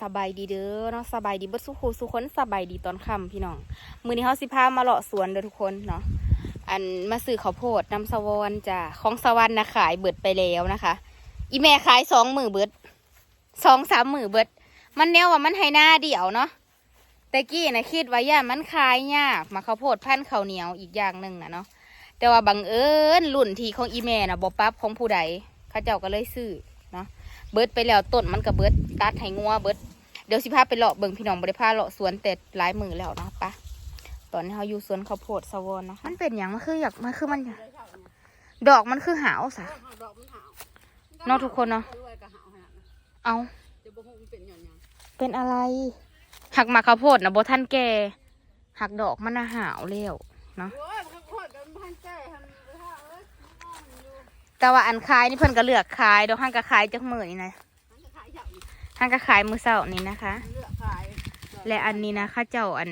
สบายดีเด้อเนาะสบายดีบิดสุขูสุคนสบายดีตอนค่ำพี่น้อง มือนี้เฮาสิพามาเลาะสวนเด้อทุกคนเนาะอันมาซื้อข้าวโพดน้ำสวรรค์จ้ะของสวรรค์นะขายเบิดไปแล้วนะคะ อีแม่ขายสองหมือเบิดสองสามหมือเบิด มันแนวว่ามันให้หน้าเดี่ยวเนาะแต่กี้นะคิดว่าย่ามันขายยากมาข้าวโพดพันข้าวเหนียวอีกอย่างหนึ่งนะเนาะแต่ว่าบังเอิญรุ่นทีของอีแม่นะบอปั๊บของผู้ใดเข้าเจ้าก็เลยซื้อ เนาะเบิดไปแล้วต้นมันก็เบิดตัดให้งัวเบิดเดี๋ยวสิพาไปเลาะเบิ่งพี่น้องบริพาเลาะสวนแต่หลายมือแล้วเนาะปะตอนนี้เขาอยู่สวนข้าวโพดสวอนเนาะมันเป็นอย่างมันคืออยากมันคือมัน ดอกมันคือหาวสะดอกมันหาวเนาะทุกคนเนาะรวยก็หาวขนาดนั้นเอาเดี๋ยวบ่ฮู้มันเป็นหยังหยังเป็นอะไรหักหมากข้าวโพดนะโบท่านแก่หักดอกมันน่ะหาวแล้วเนาะ แต่ว่าอันขายนี่เพิ่นก็เลือกขายดอกห้างก็ขายจักมือนี่นะมันะห้างก็ขายมือเสาร์นี่นะคะ และอันนี้นะข้าเจ้าอัน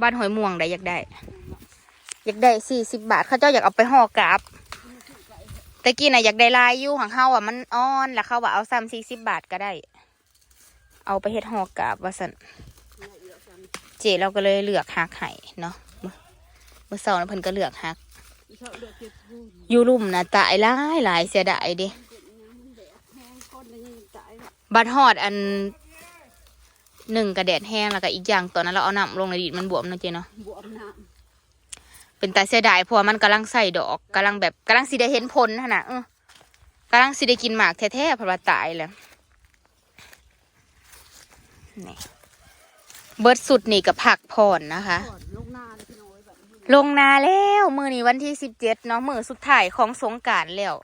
บ้านหอยม่วงได้อยากได้ อยากได้สี่สิบบาทข้าเจ้าอยากเอาไปห่อกราบต่กี้น่ะอยากได้ลายยู่ของเขาอะมันอ่อนแล้วเขาว่าเอาซ้ำสี่สิบบาทก็ได้ เอาไปเฮ็ดห่อกราบว่าสันเจเราก็เลยเลือกหักไห้เนาะมือเสาร์นะเพิ่นก็เลือกหัก อีชอบเลือกเก็บรูนอยู่ลุ่มนะตายหลายหลายเสียดายเดิเก็บน้ำมันแดดแห้งก้นเลยยังตายแล้วบัดฮอดอันหนึ่งกระแดดแห้งแล้วก็อีกอย่างตอนนั้นเราเอาน้ำลงในดินมันบวมเนาะเจเนาะบวมน้เป็นตาเสียดายเพราะว่ามันกำลังใส่ดอกกำลังแบบกำลังสิได้เห็นผลหั่นนะเออกำลังสิได้กินหมากแท้ๆเพราะว่าตายแล้วนี่เบิดสุดนี่กับผักผ่อนนะคะ ลงนาแล้วมือนี้วันที่สิบเจ็ดเนาะมือสุดท้ายของสงกรารแล้ว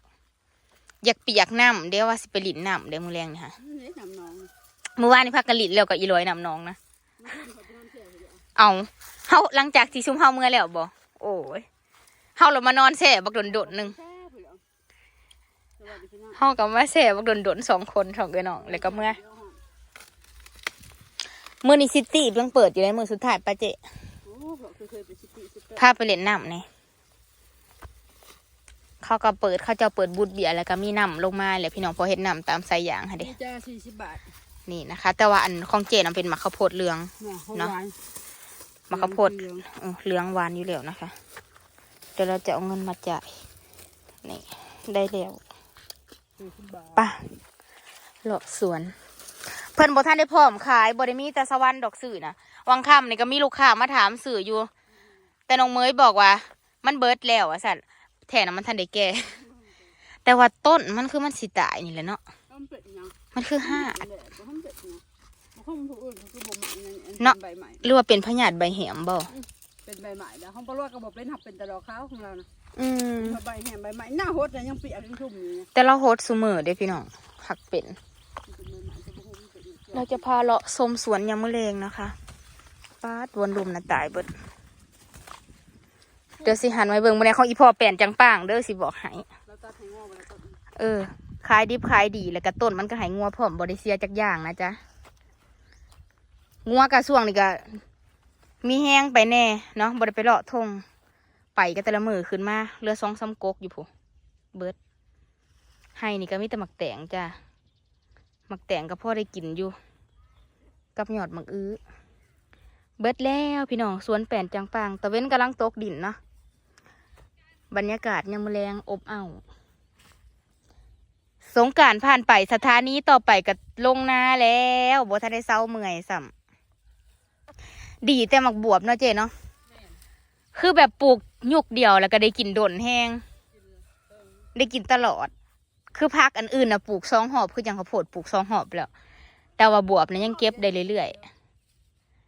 อยากเปียกน้ำเดี๋ยวว่าสิไปหลินน้ำเดี๋ยวมือแรงนี่ค่ะนี่น้ำนองเมื่อวานนี่พักกันหลินแล้วกับอีลอยน้ำน้องนะมันขึ้นเขาไปนอนเที่ยวเดียวเอาเฮาหลังจากที่ชุมเฮาเมื่อแล้วบ่โอ้ยเฮาเรามานอนแช่บักโดนๆหนึงแช่เปลือกสวัสดีพี่น้องเฮากับมาแช่บักโดนๆสองคนสองเอ้ยน้องแล้วก็เมื่อมื้อนี้ซิตี้ยังเปิดอยู่เลยมื้อสุดท้ายป้าเจ โอ้บอกเคยไปซิตี้ซิตี้พาไปเล่นน้ำนี่เขาก็เปิดเขาเจะเปิดบูธเบียร์แล้วก็มีน้ำลงมาแล้วพี่น้องพอเฮ็ดน้ำตามสายยางค่ะเด้นี่จ้าสี่สิบบาทนี่นะคะ แต่ว่าอันของเจนํเป็นหมักข้าวโพดเหลืองเนาะหวานหมักข้าวโพดเออเหลืองหวานอยู่แล้วนะคะ เดี๋ยวเราจะเอาเงินมาจ่ายนี่ได้แล้วสี่สิบบาทป่ะเลาะสวน เพิ่นบ่ท่านได้พร้อมขายบ่ได้มีแต่สวรรค์ดอกสื่อนะวังค่ำนี่ก็มีลูกค้ามาถามสื่ออยู่ แต่น้องเมยบอกว่า มันเบิดแล้วอะสัตว์แถน่ะมันทันได้แก่แต่ว่าต้นมันคือมันสิตายนี่แหละเนาะมันเป็นหยังมันคือห้าแหละบ่ทำเป็ดหยังบ่ทำผู้อื่นคือบ่ใหม่นั่นอันเนาะใบใหม่หรือว่าเป็นพญาติใบแหมบ่เป็นใบใหม่แล้วห้องปลาลวกก็บอกเป็นหับเป็นตะดอกขาวของเรานะอืมใบแห้งใบใหม่หน้าโหดแต่ยังเปียกยังชุ่มอยู่เนี่ยแต่เราโฮดซุมือเด้พี่น้องหักเป็นมันเป็นใบใหม่จะบ่ฮู้มันเป็นหยังเราจะพาเลาะชมสวนยามมื้อแลงนะคะป้าดวนลุมน่ะตายเบิด เดี๋ยวสิหันไว้เบิ่งมื้อนี้ของอีพ่อแป่นจังป้าง เด้อสิบอกให้เราตัดให้งอไปแล้วต้นเออขายดิบขายดีแล้วก็ต้นมันก็ใหายงัวพร้อมบริเซียจักอย่างนะจ๊ะงัวกระส่วงนี่ก็ มีแห้งไปแน่เนาะบริไปเลาะทงไปก็แต่ละมือขึ้นมาเรือสองซ้ำกกอยู่ผู้เบิดให้นี่ก็มีแต่หมักแตงจ้ะหมักแตงก็พ่อได้กินอยู่ กับหยอดหมักอื้อเบิดแล้วพี่น้องสวนแป่นจังปางตะเว้นกำลังตกดินเนาะ บรรยากาศยามมอแรงอบอ้าวสงการผ่านไปสถานีต่อไปก็ลงนาแล้วบ่ทันได้เศร้าเมื่อยสัมดีแต่หมักบวบเนาะเจเนาะคือแบบปลูกยุกเดียวแล้วก็ได้กินดนแห้ง ได้กินตลอด คือพักอันอื่นนะปลูกซองหอบคือจังข้าวโพดปลูกซองหอบแล้ว แต่ว่าบวบนะยังเก็บได้เรื่อย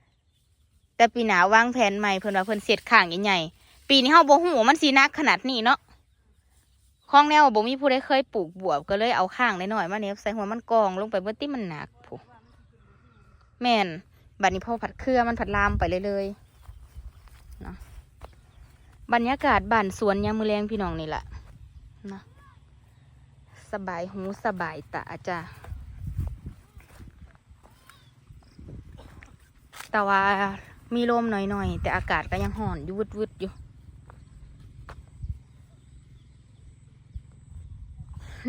ๆแต่ปีหนาวางแผนใหม่เพิ่นว่าเพิ่นเสร็จข้างใหญ่ๆ ปีนี้เฮาบ่ฮู้ว่ามันสินักขนาดนี้เนาะข้องแนวบ่มีผู้ใดเคยปลูกบวบก็เลยเอาข้างหน่อยๆมาเนี้ยใส่หัวมันกองลงไปเบิ้ที่มันหนักผู้แม่นบัดนี้พอผัดเครือมันผัดลามไปเลยเลยๆเนาะบรรยากาศบ้านสวนยามมือแรงพี่น้องนี่แหละนะสบายหูสบายตาจ้ะแต่ว่ามีลมหน่อยๆ แต่อากาศก็ยังห่อนยู่วึดๆอยู่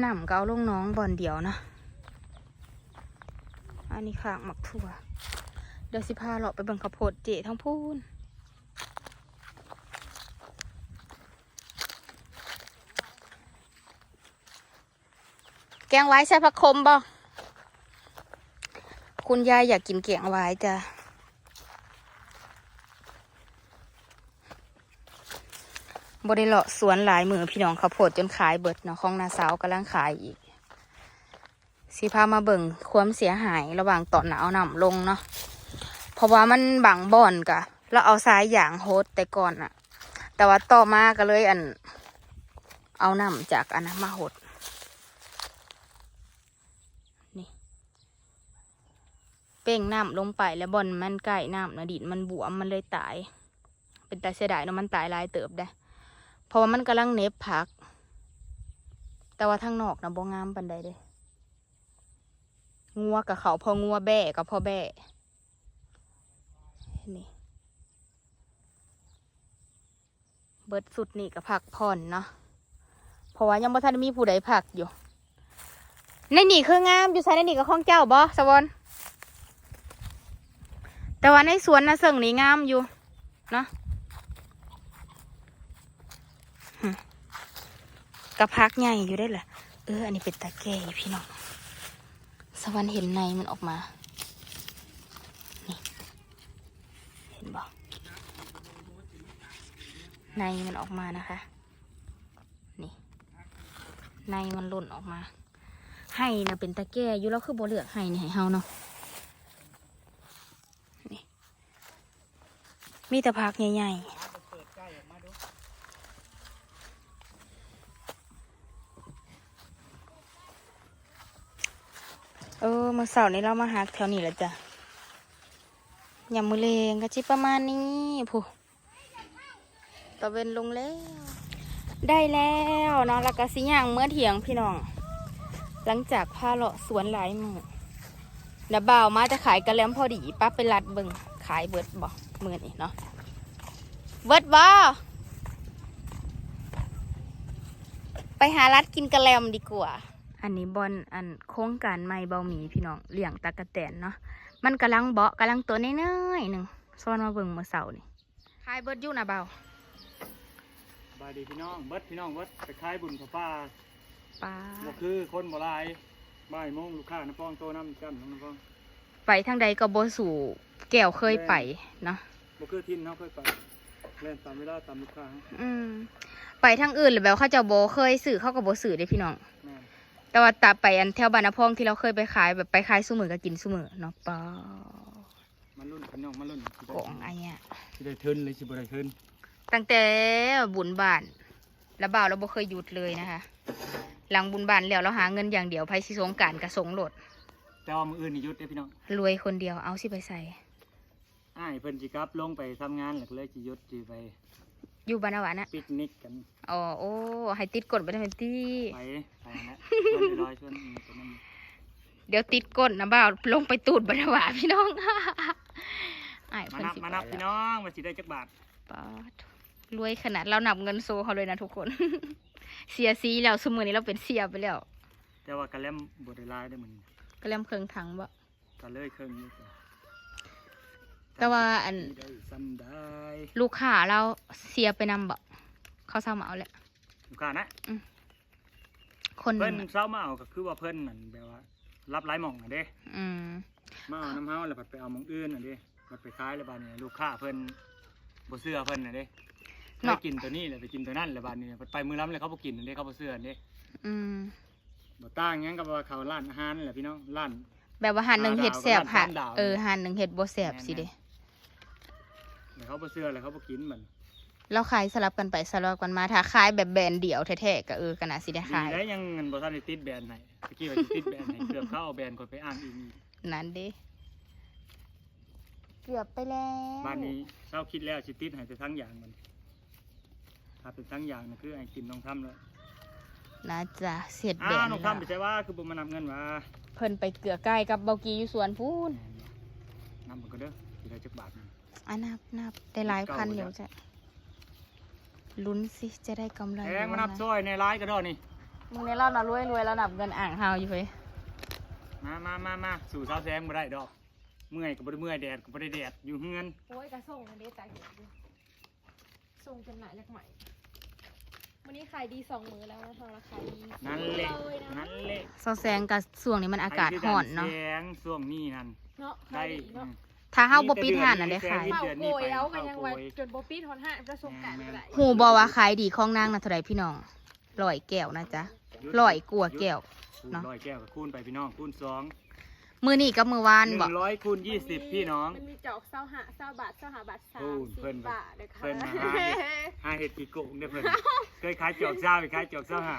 นำเอาลงน้องบอนเดียวนะอันนี้ขางหมักถั่ว เดี๋ยวสิพาเลาะไปบิ่งข้าวโพดเจทั้งพูนแกงไว้ใช่ผักคมบ่คุณยายอยากกินแกงไว้จ้ะ บริเลาะสวนหลายมือพี่น้องข้าโพดจนขายเบิดเนาะของนาสาวกำลังขายอีกสิพามาเบิ่งความเสียหายระหว่างตอนหนาวน้ำลงเนาะเพราะว่ามันบังบ่อนกะแล้วเอาสายยางโฮดแต่ก่อนอะแต่ว่าต่อมาก็เลยอัน เอาน้ำจากอันนั้นมาโหดนี่ เป่งน้ำลงไปแล้วบ่อนมันใกล้น้ำนะดินมันบวมมันเลยตาย เป็นตาเสียดายเนาะมันตายลายเติบได้ ราะว่ามันกำลังเน็บผัก แต่ว่าทางนอกนะบ่งามปันใดเด้งัวกับเขาพองัวแบ่กับพอแบ่นี่เบิดสุดนี่กับผักผ่อนเนาะเพราะว่ายังบ่ทันมีผู้ใดผักอยู่ในนี่คืองามอยู่ใส่ในนี่กับข้องเจ้าบ่สวอนแต่ว่าในสวนนะเสิ่งนี่งามอยู่เนาะ กับพักใหญ่อยู่ได้เหรอเออ อันนี้เป็นตาแก่พี่น้อง สวรรค์เห็นในมันออกมา นี่ เห็นบอกในมันออกมานะคะ นี่ ในมันหล่นออกมา ให้นะเป็นตาแก่อยู่แล้วคือบ่เลือกให้นี่ให้เฮาเนาะ นี่ มีแต่พักใหญ่ๆ เสาร์นี้เรามาหาแถวนี้แหละจ้ะยำมือเลงก็จิประมาณนี้ผู้ตะเวนลงแล้ว ได้แล้วเนาะแล้วก็สิย่างเมื่อเถียงพี่น้อง หลังจากพาเลาะสวนหลายหมู่นะบ่าวมาจะขายกระแลมพอดีป้าไปรัดเบิงขายเบิดบ่มือนี่เนาะเบิดบ่ไปหารัดกินกระแลมดีกว่า อันนี้บอลอันโครงการใหม่เบาหมีพี่น้องเลี้ยงตะกะแตนเนาะมันกำลังเบาะกำลังตัวน้อยๆหนึ่งซ้อนมาเบิ่งเมื่อเสาร์นี่ขายเบิดอยู่นะเบาบายดีพี่น้องเบิดพี่น้องเบิดไปขายบุญกับป้าป้าบ่คือคนบ่หลายบ่ายโมงลูกค้าน้ำฟองโตน้ำกันน้ำฟองไปทางใดก็บ่สู่แก้วเคยไปเนาะบ่คือทินเขาเคยไปเล่นตามเวลาตามลูกค้าอืมไปทางอื่นหรือแบบเขาเจะบ่เคยสื่อเขาก็บ่สื่อเด้พี่น้อง แม่นแต่ว่าตาไปอันแถวบานนาพองที่เราเคยไปขายแบบไปขายสู้มือก็กินสู้มือเนาะป้ามันรุ่นพี่น้องมันรุ่นสิโกงไอ้เนี่ยสิได้ทึนเลยสิบ่ได้ทึนตั้งแต่บุญบานแล้วบ่าวเราบ่เคยหยุดเลยนะคะ หลังบุญบานแล้วเราหาเงินอย่างเดียวไพสิสงกรารกระสงโหลดแต่ว่ามื้ออื่นนี่หยุดเด้อพี่น้องรวยคนเดียวเอาสิไปใส่อ้ายเพิ่นสิกลับลงไปทำงานแล้วก็เลยสิหยุดสิไป อยู่บ้านนาวานะปิกนิกกันอ๋อโอ้ให้ติดกดไปทำไมตีไปไปนะชวนร้อยชวนอีกตัวนั้นเดี๋ยวติดกดนะบ่าวลงไปตูดบ้านนาวาพี่น้องอ้ายมาเพิ่นนับสิมานับไปพี่แล้วน้องว่าสิได้จักบาทป๊าดรวยขนาดเรานับเงินโซเขาเลยนะทุกคน เสียซีแล้วสมือนี้เราเป็นเสียไปแล้ว แต่ว่ากะแลมบ่ได้หลายได้อมื้อนี้ก็เริ่มเครื่องถังบ่ก็เลยครึ่งนี้จ้ะ แต่ว่าอันได้ซ้ำได้ลูกค้าเราเสียไปนำบ่เขาเศร้ามาเอาแหละ ลูกค้านะคนหเพิ่นึนงน่ะเศร้ามาเอาก็คือว่าเพิ่นนั่นแบบว่า รับหลายหม่องน่ะเด้อืม มาเอาน้ำเฮาแล้วผัดไปเอาหม่องอื่นน่ะเด้ผัดไปขายแล้วบาดนี้ลูกค้าเพิ่นบ่เชื่อเพิ่นน่ะเด้ไปกินตัวนี้แล้วไปกินตัวนั้นแล้วบาดนี้ผัดไปมื้อล้ำเลยเขาบ่กินน่ะเด้เขาบ่เชื่อน่ะเด้อืม บ่ต่างหยังกับว่าเขาร้านอาหารนั่นแหละพี่น้องร้าน แบบว่าหันหนึ่งเห็ดแสบดาวกับค่ะดาวเออหันหนึ่งเห็ดบ่แสบสิเด้ แล้วเขาบ่เชื่อแล้วเขาบ่กินมันเราขายสลับกันไปสลับกันมาถ้าขายแบบแบรนด์เดี่ยวแท้ๆก็เออกันนะสิได้ดีขายได้ยังเงินบ่ทันได้ติดแบรนด์ให้ตะกี้ว่าสิติดแบรนด์ให้เกือบเขาเอาแบรนด์คนไปอ้างอิงอีกนั่นเด้เกือบไปแล้วบ้านนี้เช้าคิดแล้วสิติดให้แต่ทั้งอย่างมัน ถ้าเป็นทั้งอย่างน่ะคือไอ้กินน้องทำแล้วน่าจะเสียดอ้าแบรวนด์น้องนี่ทำไปล่ะใช่ว่าคือบ่มานับเงินว่าเพิ่นไปเกลือใกล้กับเบากีอยู่สวนพูนนำมันก็เด้อสิได้จักบาท หนึ่งอะนับนับได้หลายพันอยู่จ้ะลุ้นสิจะได้กำไรแพงมานับซอยในร้ายก็ได้นี่มึงในเราน่ะรวยรวยแล้วนับเงินอ่างเฮาอยู่เว้ยมามามามาสู่เช้าแสงบ่ได้ดอก เมื่อยก็บ่ได้เมื่อยแดดก็บ่ได้แดดอยู่เฮือนโอ้ยกระส่งอันนี้จ่ายเงินดิส่งจำหน่ายแลกใหม่วันนี้ขายดีสองมือแล้วนะทางราคาดีนั่นแหละนั่นแหละซอแซงกับส่วงนี้มันอากาศห่อนเนาะแสงช่วงนี้นั่นเนาะได้เนาะ ถ้าเฮาบ่ปิดห่านอันได้ขายมีเฝ้าเดือนโกนี้ยไปเอากันเฝ้ายังโกว่ายจนบ่ปิดฮอดห้าประสบการณ์ก็ได้หูบอว่าขายดีของนางนะเท่าไรพี่น้องร้อยแก้วนะจ๊ะร้อยกลัวาแก้ว คูณเนาะ ร้อยแก้วกับคูณไปพี่น้องคูณสองมือนี่กับมือวานหนึ่บอกงร้อยคูณยี่สิบพี่น้อง มันมีจอกเศร้าหาเศร้าบาทเศร้าหาบาทสามโอ้ยสิเพิ่นบบาทเลยค่ะเพิ่นมาหาเห็ดห้าเห็ดกี่โกงเด้อเพิ่นเคยขายจอกเจ้าไปขายจอกเจ้าห้า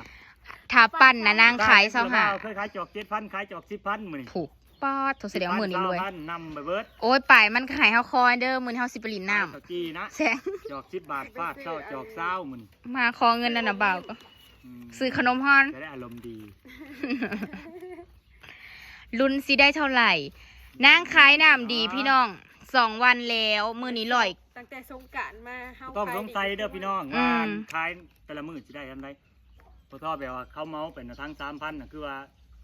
ถ้าปั้นนะนางขายเศร้าหาเคยขายจอกเจ็ดพันขายจอกสิบพันมื้อนี้ผูก ปอดโทแสดงว่ามือนี้รวยพันนำไปเบิดโอ้ยป่ายมันขายเฮาคอยเด้อมือนี้เฮาสิไปลินน้ข้าวจีนะำแซงจอกสิบบาทฟาดเศร้าจอกเศร้ามื้อนี้มาขอเงินนั่นน่ะเบาวก็มซื้อขนมฮอน จะได้อารมณ์ดีลุ้นสิได้เท่าไหร่ นางขายน้ำดีพี่น้องสองวันแล้ว มือนี้ลอย ตั้งแต่สงกรารมาเฮาต้องขายสงสัยเด้อพี่น้องอืม งานขายแต่ละมื้อสิได้ทำไรพอทอแบบว่าเขาเมาเป็นทั้งสามพันน่ะคือว่า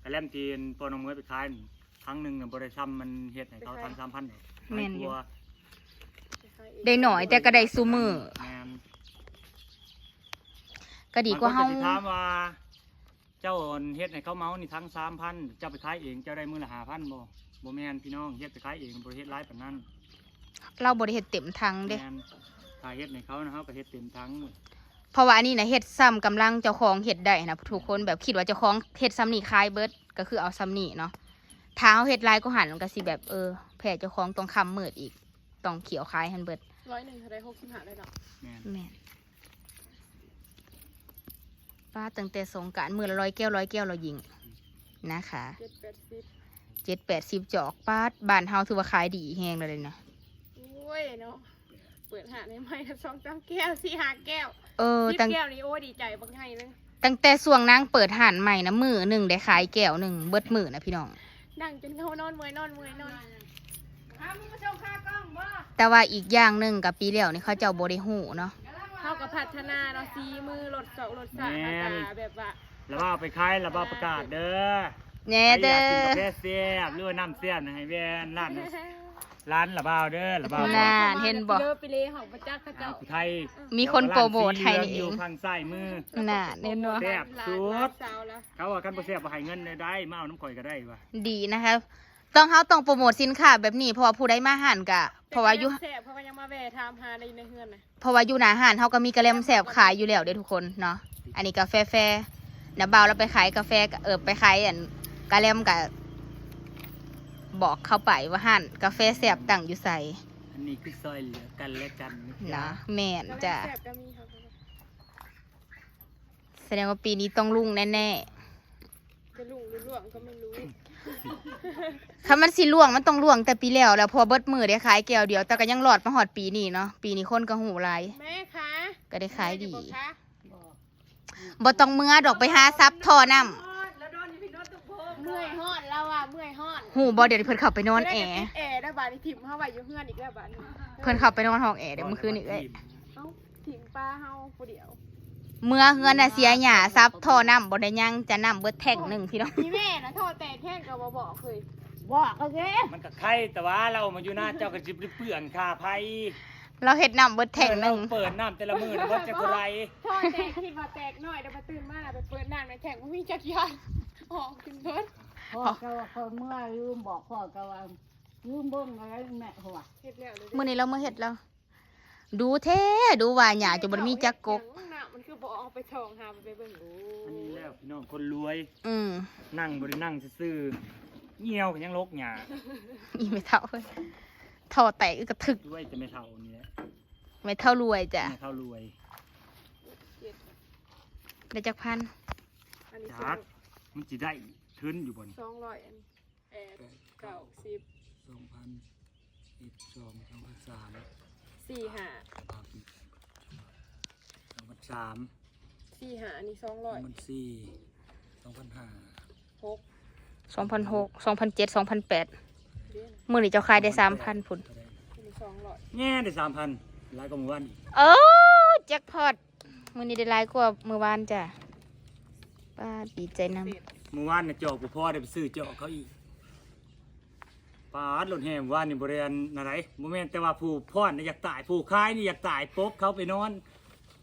กระแลมจีนพอน้องเมยไปขายนี่ ครั้งหนึ่งน่ะบริษัทมันเฮ็ดให้เขาทั้งสามพันแม่นอยู่กลัวได้หน่อยแต่ก็ได้ซูมือแม่นก็ดีกว่าเฮาบงคนสิถามว่า เจ้าเฮ็ดให้เขาเมานี่ทั้งสามพันเจ้าไปขายเองเจ้าได้มื้อละห้าพันบ่บ่แม่นพี่น้องเฮ็ดไปขายเองบ่ได้เฮ็ดหลายปานนั้นเราบริเฮ็ดเต็มทังเด้ แม่นถ้าเฮ็ดให้เขานะเฮาก็เฮ็ดเต็มทั้งเพราะว่าอันนี้นะเฮ็ดซ้ำกำลังเจ้าของเฮ็ดได้นะทุกคนแบบคิดว่าเจ้าของเฮ็ดซ้ำนี่คายเบิดก็คือเอาซ้ำนี่เนาะ ถ้าเฮาเฮ็ดลายก็หันมันก็สิแบบเออแผ่เจ้าของต้องคำมืดอีกต้องเขียวคายหันเบิดร้อยหนึ่งเท่าไรหกสิบห้าได้ดอกแม่นแม่นป้าตั้งแต่สงกรารมือละร้อยแก้วร้อยแก้วเรายิงนะคะ เจ็ดแปดสิบเจ็ดแปดสิบจอกป้าดบ้านเฮาถือว่าขายดีแฮงเลยนะโอ้ยเนาะเปิดหาในไม้สองสามแก้วสี่ห้าแก้วเออสิบตั้งแก้วนี่โอ้ยดีใจบางไงนึงตั้งแต่ส่วงนางเปิดห่านใหม่นะมือหนึ่งได้ขายแก้วหนึ่งเบิดมือนะพี่น้อง นั่งจนเขานอนเมื่อยนอนเมื่อยนอนข้ามึงมาชมข้ากล้องบ่แต่ว่าอีกอย่างหนึ่งกับปีแล้วนี่เขาเจ้าบริหูเนาะเท่ากับพัฒนาเนาะซีมือรถเสาะรถสายอากาศแบบว่าแล้วว่าเอาไปขายแล้วว่าประกาศเด้อแน่ใครอเด้ยากกินกาอ แฟเสียบหรือว่าน้ำเสียบนะให้แว่นร้านน่ะ ร้านละบ่าวเด้อละบ่าวน่าเห็นบ่ เลิไปเลยของพระเจ้าข้าเจ้าผู้ไทยมีคนโปรโมทให้นี่เออยู่ง ข้างซ้ายมือ น่าเน้นว่าแซ่บสุดสาวแล้วเขาว่ากันบ่แซ่บบ่ให้เงินได้ได้มาเอาน้ำข่อยก็ได้ว่ะดีนะคะ ต้องเขาต้องโปรโมทสินค้าแบบนี้เพราะว่าผู้ใดมาหันกะ เพราะว่าอยู่แสบเพราะว่ายังมาแวะถามหาในในเฮือนน่ะเพราะว่าอยู่หนาหันเขาก็มีกระเลมแสบขายอยู่แล้วเด้อทุกคนเนาะ อันนี้กาแฟแฟนะบ่าวเราไปขายกาแฟกะเออไปขายอันกระเลมกะ บอกเข้าไปว่าหันกาแฟแสบตั้งอยู่ใส่อันนี้คือซอยเหลือกันและกันนะเนาะจ๊ะแม่นจ้ะแสบก็มีครับแสดงว่าปีนี้ต้องรุ่งแน่จะลุ่งหรือล่วงก็ไม่รู้ๆถ้ามันสิล่วงมันต้องล่วงแต่ปีแล้วแล้วพอเบิดมือได้ขายแก้วเดียวแต่ก็ยังหลอดมาหอดปีนี้เนาะปีนี้คนก็หูหลายแม่คะก็ได้ขายดีแม่อคะบ่ต้องเมื่อดอกไปหาซับท่อน้เมื่อยฮอดแล้วอะเมื่ อยฮอดำหูบ่เดี๋ยวเพิ่นเข้าไปนอนแอร์แอร์ได้บาดนี่ถิ่มเข้าไปอยู่เฮือนอีกแล้วบาดนี้เพิ่นเข้าไปนอนห้องแอร์เดี๋ยวเมื่อคืนนี้เอ้ยเอ้าถิ่มปลาเฮาผู้เดียวเมื่อเฮือนน่ะเสียหญ้าซับท่อน้ำบ่ได้ยังจะน้ำเบิดแท่งหนึงพี่น้องพี่แม่นะโทษแต่แท่งก็บ่บอกเคยบอกโอเคมันก็ไข่แต่ว่าเรามาอยู่หน้าเจ้าก็จิบเปื่อนค่าไผเราเฮ็ดน้ำเบิดแท่งหนึงเปิดน้ำแต่ละมื้อนะว่าจะกไรโทษแต่คิดว่าแตกหน่อยเดี๋ยวมาตื่นมาไปเปิดน้ำในแท่งมันมีจักรยานออกขึ้นเบิด พ่อก็ว่าพ่อเมื่อลืมบอกพ่อก็ว่าลืมเบิ่งอะไรแม่หัวเฮ็ดแล้วเลยมื้อนี้เรามาเฮ็ดแล้ว ดูแท้ดูว่าหญ้าจะบ่ได้มีจักกกน่ะมันคือบ่เอาไปทองหาไปเบิ่งโอ้อันนี้แล้วพี่น้องคนรวยอืมนั่งบ่ได้นั่งซื่อๆเหี่ยวก็ยังลกหญ้าอีไม่เท่าเว้ยท่อแตกอึกกระทึกด้วยจะไม่เท่านี่แหละไม่เท่ารวยจ้ะไม่เท่ารวยได้จักพันอันนี้จักมันสิได้ ทึนอยู่บนสองร้อยอันแปดเก้าสิบสองพันสิบสองสองพันสามสี่ห้าสองพันสามสี่ห้าอันนี้สองสร้อองยพันสี่สองพันห้าหก2006 2007 2008เดือนมื้อนี้เจ้าขายได้3,000พุ่นอันนี้สองร้อยแง่ได้สามพันหลายกว่าหมู่บ้านอีกโอ้แจ็คพอตมื้อนี้ได้หลายกว่ามื้อวานจ้ะป้าดีใจนำ เศษ หมู่บ้านเนี่ยเจาะบ่พอได้ไปซื้อเจาะเขาอีกปาดหล่นแหมว่านี่บริเวณอะไรโมเมนแต่ว่าผู้พ่อนนี่อยากตายผู้คายนี่อยากตายปุ๊บเขาไปนอน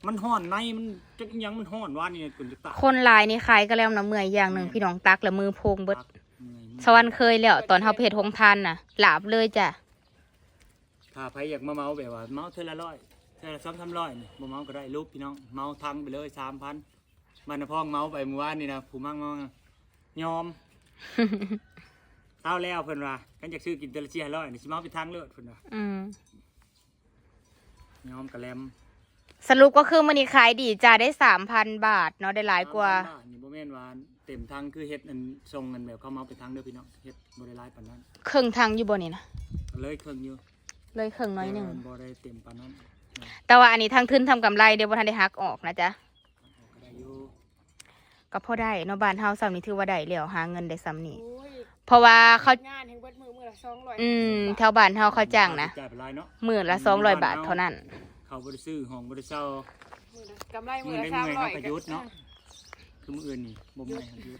มันห่อนในมันจักอิหยังมันห่อนว่านี่คุณจะตายคนหลายนี่ขายก็แล้วน้ำเมื่อยอย่างหนึ่งพี่น้องตักแล้วมือโพงเบิดเหนื่อยมากสวรรค์เคยแล้วตอนเฮาเพจหงทานน่ะ หลาบเลยจ้ะถ้าใครอยากมาเมาแบบว่าเมาเท่าละร้อยเท่าละสองสามร้อยนี่บ่เมาก็ได้ลูกพี่น้องเมาทั้งไปเลยสามพันมันนะพ้องเมาไปเมื่อวานนี่นะผู้มั่งเมา ยอมเท่าแล้วเพิ่นว่ากันอยากซื้อกินเตละเชียร้อยนี่สิเมาไปทางเลือดเพิ่นว่าอืมยอมกระแลมสรุปก็คือมันนี้ขายดีจ้าได้สามพันบาทเนาะได้หลายกว่า บ้นนี่บ่แม่นว่าเต็มทางคือเฮ็ดอันทรงกันแบบเขาเมาไปทางเด้อพี่น้องเฮ็ดบ่ได้หลายปานนั้นครึ่งทางอยู่บนนี่นะเลยเครื่องอยู่เลยครึ่งน้อยหนึ่ง บ่ได้เต็มปานนั้นแต่ว่าอันนี้ทางทึนทำกำไรเดี๋ยวบ่ทันได้หักออกนะจ๊ะก็ได้อยู่ ก็พอได้เนาะบ้านเฮาซ้ำนี่ถือว่าได้แล้วหาเงินได้ซ้ำนี่โอ้ยเพราะว่าเขางานแห่งเบิดมือมือละสองร้อยอืมแถวบ้านเฮาเขาจ้างนะจ่ายไปหลายเนาะหมื่นละสองร้อยบาทเท่านั้น เขาบ่ได้ซื้อห้องบ่ได้เช่ามือละกำไรมืมืออละได้สามเมื่อยร้อเขายก็หยุดเนาะคือมื้ออื่นนี่บ่เมื่อยเขาหยุด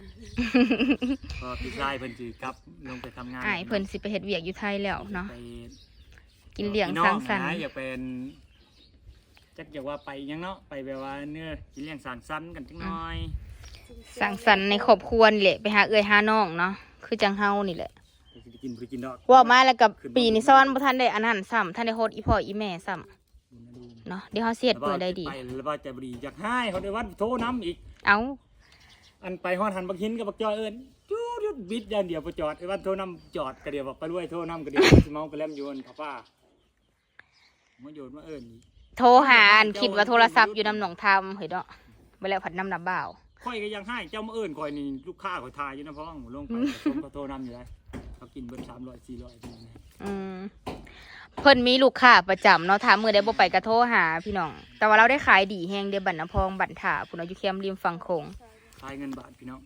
พอพี่ชายเพิ่นสิกลับลงไปทำงานอ้ายเพิ่นสิไปเฮ็ดเวียกอยู่ไทยแล้วเนาะไปกินเลี้ยงพี่น้อสังสรรค์นะอยากเป็นจักอยากว่าไปหยังเนาะไปแบบว่าเนื้อกินเลี้ยงสังสรรค์กันจังน้อย สังสรรค์ในครอบครัวนี่แหละไปหาเอื้อยหาน้องเนาะคือจังเฮานี่แหละไปสิได้กินบ่ได้กินดอกว่ามาแล้วกับปีนี้ซ้อนบ่ทันได้อันนั้นซ้ำทันได้โฮดอีพ่ออีแม่ซ้ำบุญนะดูเนาะเดี๋ยวเฮาเสียดเปิดได้ดี ไปแล้วว่าจะบดีอยากให้เขาได้วัดโทรน้ำอีก เอ้าอันไปฮอดหันบักหินกับบักจอยเอิญจูดดบิดอย่างเดียวไปจอดไอ้วันโทรน้ำจอดกระเดียวบอกไปด้วยโทรน้ำกระเดียวสิเมากระแลมโยนป้าป้ามาโยนมาเอิญโทรหาอันคิดว่าโทรศัพท์อยู่นำหนองทำเฮ้ยเนาะไปแล้วผัดน้ำน้ำบ่าว ค่อยก็ยังให้เจ้ามาเอิญคอยนี่ลูกค้าคอยทายอยู่นะพ่อหมูลงไปสมเขาโทรน้ำอยู่ได้เขากินเบิ้ลสามร้อยสี่ร้อยนี่นะอืมเพิ่นมีลูกค้าประจำเนาะถามมือได้บ่ไปกระโทรหาพี่น้อง แต่ว่าเราได้ขายดีแฮงเดอบันน้ำพองบันถาพุ่นเอาอยู่เคียมริมฝั่งโขงทายเงินบาทพี่น้อง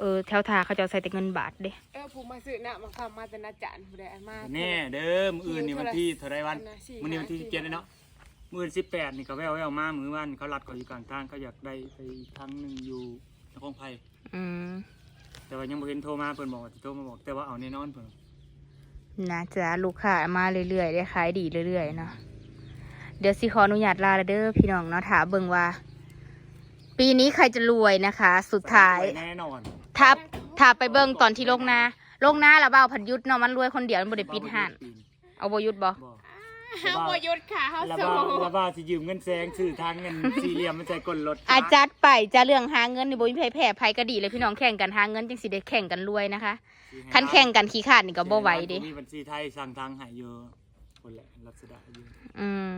เออแถวทาเขาจะเอาใส่แต่เงินบาทเด้เออผู้มาซื้อน่ะมาคำมาแต่นาจานผู้ใดมา แน่เด้อมืออื่นนี่วันที่เท่าไรวันอัะสี่มื้อนี้วันที่สิบเจ็ดเลยเนาะ มื้อสิบแปดนี่ก็แววแววมามื้อวันเขารัดเขาอยู่กลางทางเขาอยากได้ไปอีกครั้งหนึ่งอยู่นครไพอืมแต่ว่ายังบ่เห็นโทรมาเพิ่นบอกว่าสิโทรมาบอก แต่ว่าเอาแน่นอนเพิ่นนะจ๊ะลูกค้ามาเรื่อยๆได้ขายดีเรื่อยๆเนาะเดี๋ยวสิขออนุญาตลาแล้วเด้อพี่น้องเนาะถาเบิ่งว่า ปีนี้ใครจะรวยนะคะ สุดท้ายแน่นอนถ้าถ้าไปเบิ่งตอนที่ลงนาลงนาแล้วเบ้าพันยุทธเนาะมันรวยคนเดียวมันบ่ได้ปิดห้านเอาบ่ยุทธบ่บ่ ห้ามบ่หยุดค่ะห้ามแล้วโซ่ว่าแล้วว่าสิยืมเงินแสงซื้อทางเงินสี่เหลี่ยมมันใส่กลรถอาจัดไปจะเรื่องหาเงินนี่บ่มีไผแพ้ไผก็ดีเลยพี่น้องแข่งกันหาเงินจังสิได้แข่งกันรวยนะคะคันแข่งกันขี้ขาดนี่ก็บ่ไหวเด้มีบัญชีไทยสั่งทางให้อยู่คนแหละรัศดาอยู่อืม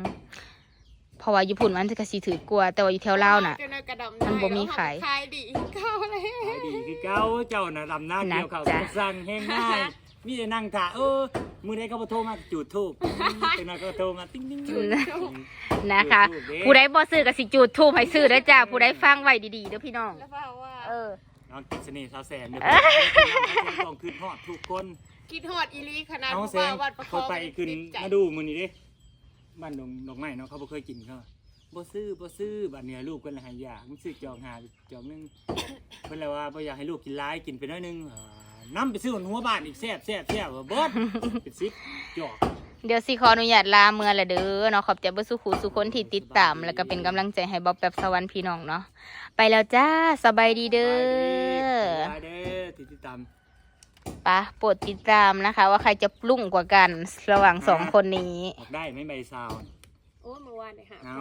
เพราะว่าญี่ปุ่นมันจะกระสีถือกลัว แต่ว่าอยู่แถวลาวน่ะเจ้าหน้ากระดำมันบ่มีขาย ขายดีเข้าเลย ขายดีคือเก่าเจ้าน่ะลำหน้านะเกี่ยวเขาวจ๊ะสั่งแห้งง่าย มีแต่นั่งถ่าเออมื้อใดเขาบ่โทรมาจุดธูปจังนั้นก็โทรมาติ๊งติ๊งติ๊งนะคะจุดธูปเด้ผู้ใดบ่ซื้อก็สิจูดทูบให้ซื้อเด้อจ้าผู้ใดฟังไว้ดีๆเด้อพี่น้อง แล้วเปล่าว่าเออ น้องกินเสน่ห์สาวแสนเดี๋ยวต้องขึ้นฮอดทุกคนคิดฮอดอีหลีขนาดเอาผู้แสว่างวัดประคเขาองไปขึ้นติดใจมาดูมื้อนี้ดิบ้านดงดอกไม้เนาะเขาบ่เคยกินเขาบ่ซื้อบ่ซื้อบัดเนี้ยลูกเพิ่นละให้ยามึงซื้อจองหาจองหนึงเพิ่นเลยว่าบ่อยากให้ลูกกินหลายกินไปน้อยหนึงอ่า นํไปซื้อหัวบ้านอีกแซ่บแซ่บแซ่บว่าเบิดเป็นสิบจอกเดี๋ยวสิขออนุญาตลาเมื่อละเด้อเนาะขอบใจเบ่สุขุสุคนที่ติดตาม แล้วก็เป็นกำลังใจให้บ๊อบแป๊บสวรรค์พี่น้องเนาะไปแล้วจ้าสบายดีเด้อสบายเด้อที่ติดตามปะโปรดติดตามนะคะ ว่าใครจะปรุ่งกว่ากันระหว่างสองคนนี้ ออกได้ไหม่ใบซาวน์โอ้ยเมื่อวานเนี่ยค่ะ เอา